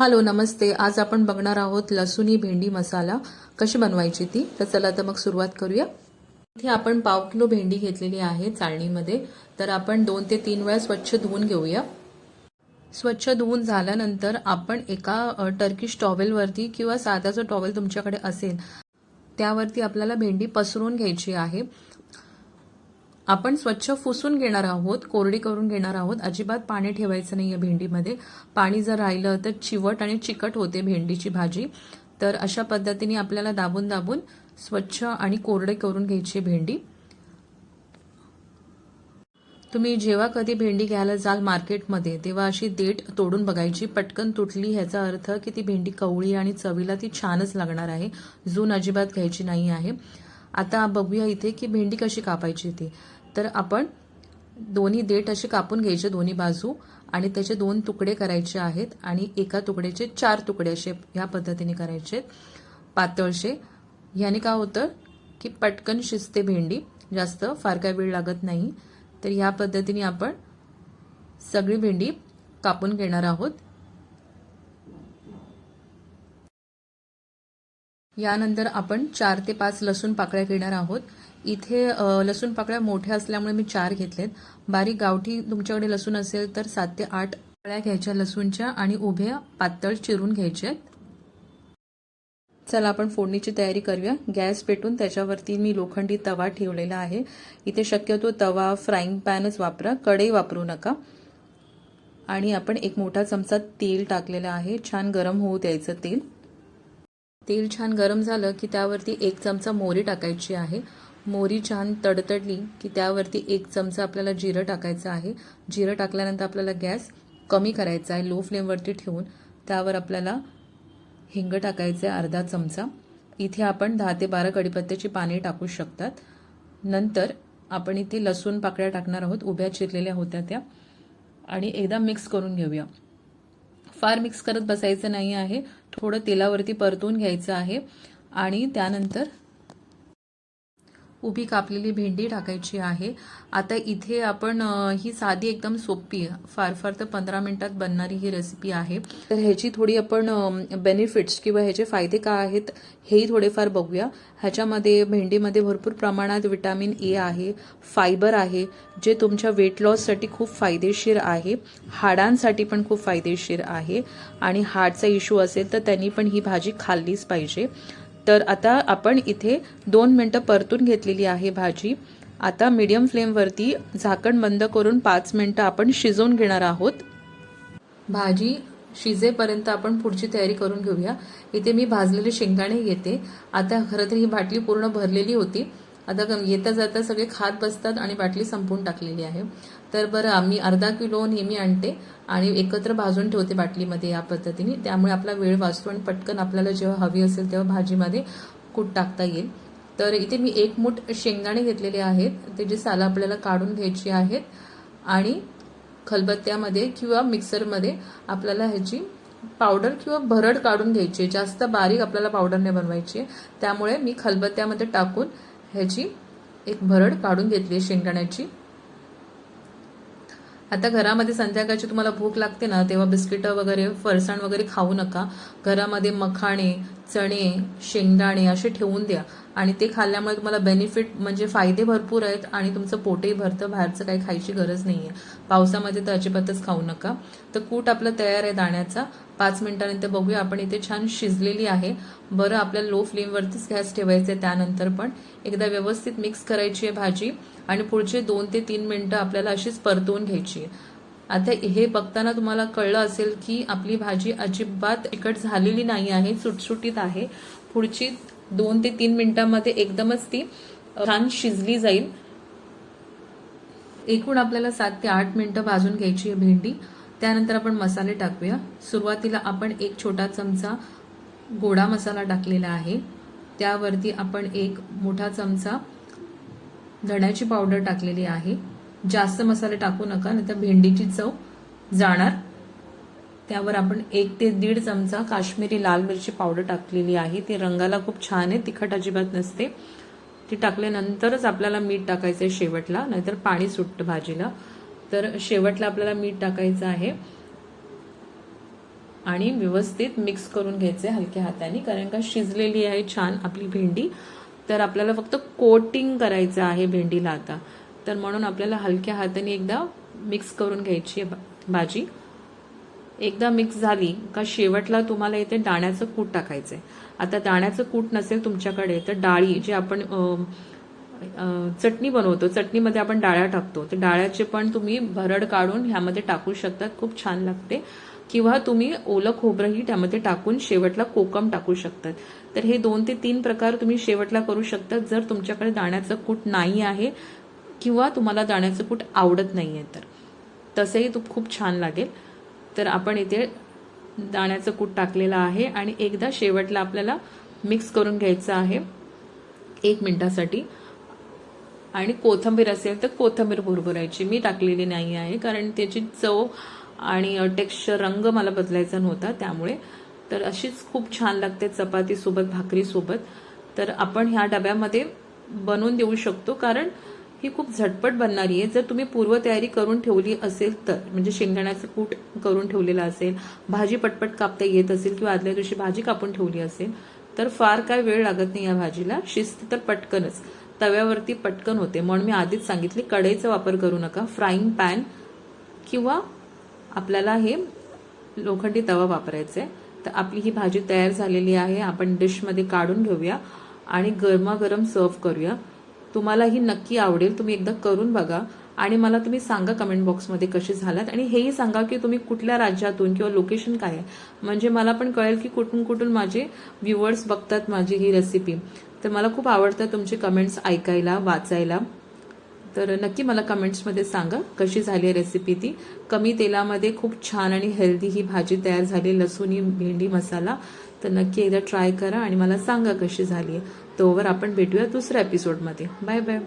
Hello नमस्ते. आज आपण बघणार आहोत लसुणी भेंडी मसाला कशी बनवायची ती? तर चला तर मग सुरुवात करूया. इथे आपण पाव किलो भेंडी घेतलेली आहे चाळणीमध्ये. तर आपण दोन ते तीन वेळा स्वच्छ धुवून घेऊया. स्वच्छ धुवून झाल्यानंतर आपण एका टर्किश टॉवेलवरती किंवा साधा जो टॉवेल तुमच्याकडे असेल त्यावरती आपल्याला भेंडी पसरून घ्यायची आहे. आपण स्वच्छ फुसून घेणार आहोत कोरडी करून घेणार आहोत. अजिबात पाणी ठेवायचं नाही आहे भेंडीमध्ये. पाणी जर राहिलं तर चिवट आणि चिकट होते भेंडीची भाजी. तर अशा पद्धतीने आपल्याला दाबून दाबून स्वच्छ आणि कोरडे करून घ्यायची भेंडी. तुम्ही जेव्हा कधी भेंडी घ्यायला जाल मार्केटमध्ये तेव्हा अशी देठ तोडून बघायची. पटकन तुटली ह्याचा अर्थ की ती भेंडी कवळी आणि चवीला ती छानच लागणार आहे. जून अजिबात घ्यायची नाही आहे. आता बघूया इथे की भेंडी कशी कापायची ती. तर आपण दोन्ही देठ असे कापून घ्यायचे दोन्ही बाजू आणि त्याचे दोन तुकडे करायचे आहेत आणि एका तुकड्याचे चार तुकडे असे ह्या पद्धतीने करायचे पातळशे. ह्याने काय होतं की पटकन शिजते भेंडी. जास्त फार काय वेळ लागत नाही. तर ह्या पद्धतीने आपण सगळी भेंडी कापून घेणार आहोत. यानंतर आपण चार ते पाच लसूण पाकळ्या घेणार आहोत. इथे लसूण पाकळ्या मोठ्या असल्यामुळे मी चार घेतलेत. बारीक गावठी तुमच्याकडे लसूण असेल तर सात ते आठ पाकळ्या घ्यायच्या लसूणच्या आणि उभ्या पातळ चिरून घ्यायच्या चला आपण फोडणीची तयारी करूया. गॅस पेटून त्याच्यावरती मी लोखंडी तवा ठेवलेला आहे. इथे शक्यतो तवा फ्राईंग पॅनच वापरा. कढई वापरू नका. आणि आपण एक मोठा चमचा तेल टाकलेला आहे. छान गरम होऊ द्यायचं तेल. तेल छान गरम झालं की त्यावरती एक चमचा मोहरी टाकायची आहे. मोहरी छान तडतडली की त्यावरती एक चमचा आपल्याला जिरं टाकायचं आहे. जिरं टाकल्यानंतर आपल्याला गॅस कमी करायचा आहे. लो फ्लेमवरती ठेवून त्यावर आपल्याला हिंग टाकायचं आहे अर्धा चमचा. इथे आपण दहा ते बारा कडीपत्त्याची पाने टाकू शकतात. नंतर आपण इथे लसूण पाकळ्या टाकणार आहोत. उभ्या चिरलेल्या होत्या त्या. आणि एकदा मिक्स करून घेऊया. फार मिक्स करत बसायचं नाही आहे. थोडं तेलावरती परतून घ्यायचं आहे. आणि त्यानंतर उभी कापलेली भेंडी टाकायची आहे. आता इथे आपण ही साधी एकदम सोपी फार फार तर पंधरा मिनिटात बनणारी ही रेसिपी आहे. तर ह्याची थोडी आपण बेनिफिट्स किंवा ह्याचे फायदे काय आहेत हेही थोडेफार बघूया. ह्याच्यामध्ये भेंडीमध्ये भरपूर प्रमाणात विटॅमिन ए आहे फायबर आहे जे तुमच्या वेट लॉससाठी खूप फायदेशीर आहे. हाडांसाठी पण खूप फायदेशीर आहे. आणि हार्टचा इश्यू असेल तर त्यांनी पण ही भाजी खाल्लीच पाहिजे. तर आता आपण इथे दोन मिनटं परतून घेतलेली आहे भाजी. आता मीडियम फ्लेमवरती झाकण बंद करून पाच मिनटं आपण शिजवून घेणार आहोत. भाजी शिजेपर्यंत आपण पुढची तयारी करून घेऊया. इथे मी भाजलेले शेंगदाणे घेते. आता खरं तर ही बाटली पूर्ण भरलेली होती. आता येता जाता सगळे खात बसतात आणि बाटली संपून टाकलेली आहे तर बरं आम्ही अर्धा किलो नेहमी आणते आणि एकत्र भाजून ठेवते बाटलीमध्ये या पद्धतीने त्यामुळे आपला वेळ वाचतो आणि पटकन आपल्याला जेव्हा हवी असेल तेव्हा भाजीमध्ये कूट टाकता येईल तर इथे मी एक मूठ शेंगदाणे घेतलेले आहेत त्याची सालं आपल्याला काढून घ्यायची आहेत आणि खलबत्त्यामध्ये किंवा मिक्सरमध्ये आपल्याला ह्याची पावडर किंवा भरड काढून घ्यायची आहे. जास्त बारीक आपल्याला पावडर नाही बनवायची आहे. त्यामुळे मी खलबत्त्यामध्ये टाकून ह्याची एक भरड काढून घेतली आहे शेंगदाण्याची. आता घरामध्ये संध्याकाळची तुम्हाला भूक लागते ना तेव्हा बिस्किटं वगैरे फरसाण वगैरे खाऊ नका. घरामध्ये मखाणे चणे शेंगदाणे असे ठेवून द्या. आणि ते खाल्ल्यामुळे तुम्हाला बेनिफिट म्हणजे फायदे भरपूर आहेत आणि तुमचं पोटही भरतं बाहेरचं काही खायची गरज नाही आहे पावसामध्ये तर अजिबातच खाऊ नका. तर कूट आपलं तयार आहे दाण्याचा. पाच मिनिटानंतर बघूया आपण इथे छान शिजलेली आहे. बरं आपल्याला लो फ्लेमवरतीच गॅस ठेवायचे आहे त्यानंतर पण. एकदा व्यवस्थित मिक्स करायची आहे भाजी आणि पुढचे दोन ते तीन मिनटं आपल्याला अशीच परतवून घ्यायची आहे. आता हे बघताना तुम्हाला कळलं असेल की आपली भाजी अजिबात तिखट झालेली नाही आहे सुटसुटीत आहे. पुढची दोन ते तीन मिनिटांमध्ये एकदमच ती छान शिजली जाईल. एकूण आपल्याला सात ते आठ मिनटं भाजून घ्यायची आहे भेंडी. त्यानंतर आपण मसाले टाकूया. सुरुवातीला आपण एक छोटा चमचा गोडा मसाला टाकलेला आहे. त्यावरती आपण एक मोठा चमचा धण्याची पावडर टाकलेली आहे. जास्त मसाले टाकू नका नाहीतर भेंडीची चव जाणार. त्यावर आपण एक ते दीड चमचा काश्मीरी लाल मिरची पावडर टाकलेली आहे. ती रंगाला खूप छान आहे तिखट अजिबात नसते. ती टाकल्यानंतरच आपल्याला मीठ टाकायचं आहे शेवटला नाहीतर पाणी सुटतं भाजीला. तर शेवटला आपल्याला मीठ टाकायचं आहे. आणि व्यवस्थित मिक्स करून घ्यायचे हलक्या हाताने कारण का शिजलेली आहे छान आपली भेंडी. तर आपल्याला फक्त कोटिंग करायचं आहे भेंडीला आता. तर म्हणून आपल्याला हलक्या हाताने एकदा मिक्स करून घ्यायची आहे भाजी. एकदा मिक्स झाली का शेवटला तुम्हाला इथे दाण्याचं कूट टाकायचं आहे आता दाण्याचं कूट नसेल तुमच्याकडे तर डाळी जे आपण चटणी बनवतो चटणीमध्ये आपण डाळ्या टाकतो. तर डाळ्याचे पण तुम्ही भरड काढून ह्यामध्ये टाकू शकतात खूप छान लागते. किंवा तुम्ही ओलं खोबरंही त्यामध्ये टाकून शेवटला कोकम टाकू शकतात. तर हे दोन ते तीन प्रकार तुम्ही शेवटला करू शकतात जर तुमच्याकडे दाण्याचं कूट नाही आहे किंवा तुम्हाला दाण्याचं कूट आवडत नाही आहे तर. तसंही तो खूप छान लागेल. तर आपण इथे दाण्याचं कूट टाकलेलं आहे आणि एकदा शेवटला आपल्याला मिक्स करून घ्यायचं आहे. एक मिनटासाठी. आणि कोथंबीर असेल तर कोथंबीर भरभरायची. मी टाकलेली नाही आहे कारण त्याची चव आणि टेक्स्चर रंग मला बदलायचा नव्हता त्यामुळे. तर अशीच खूप छान लागते चपातीसोबत भाकरीसोबत. तर आपण ह्या डब्यामध्ये बनवून देऊ शकतो कारण ही खूप झटपट बनणारी आहे. जर तुम्ही पूर्वतयारी करून ठेवली असेल तर म्हणजे शेंगदाण्याचं कूट करून ठेवलेलं असेल भाजी पटपट कापता येत असेल किंवा आदल्या दिवशी भाजी कापून ठेवली असेल तर फार काय वेळ लागत नाही या भाजीला. शिस्त तर पटकनच. तव्यावरती पटकन होते. म्हणून मी आधीच सांगितले कढईचा वापर करू नका. फ्राईंग पॅन किंवा आपल्याला हे लोखंडी तवा वापरायचा आहे तर आपली ही भाजी तयार झालेली आहे. आपण डिशमध्ये काढून घेऊया आणि गरमागरम सर्व करूया. तुम्हाला ही नक्की आवडेल. तुम्ही एकदा करून बघा आणि मला तुम्ही सांगा कमेंट बॉक्समध्ये कसे झालात. आणि हेही सांगा की तुम्ही कुठल्या राज्यातून किंवा लोकेशन काय आहे. म्हणजे मला पण कळेल की कुठून कुठून माझे व्ह्युअर्स बघतात माझी ही रेसिपी तर मला खूप आवडतं तुमचे कमेंट्स ऐकायला वाचायला. तर नक्की मला कमेंट्समध्ये सांगा कशी झाली आहे रेसिपी ती. कमी तेलामध्ये खूप छान आणि हेल्दी ही भाजी तयार झाली लसूणी भेंडी मसाला. तर नक्की एकदा ट्राय करा आणि मला सांगा कशी झाली आहे. तोवर आपण भेटूया दुसऱ्या एपिसोडमध्ये बाय बाय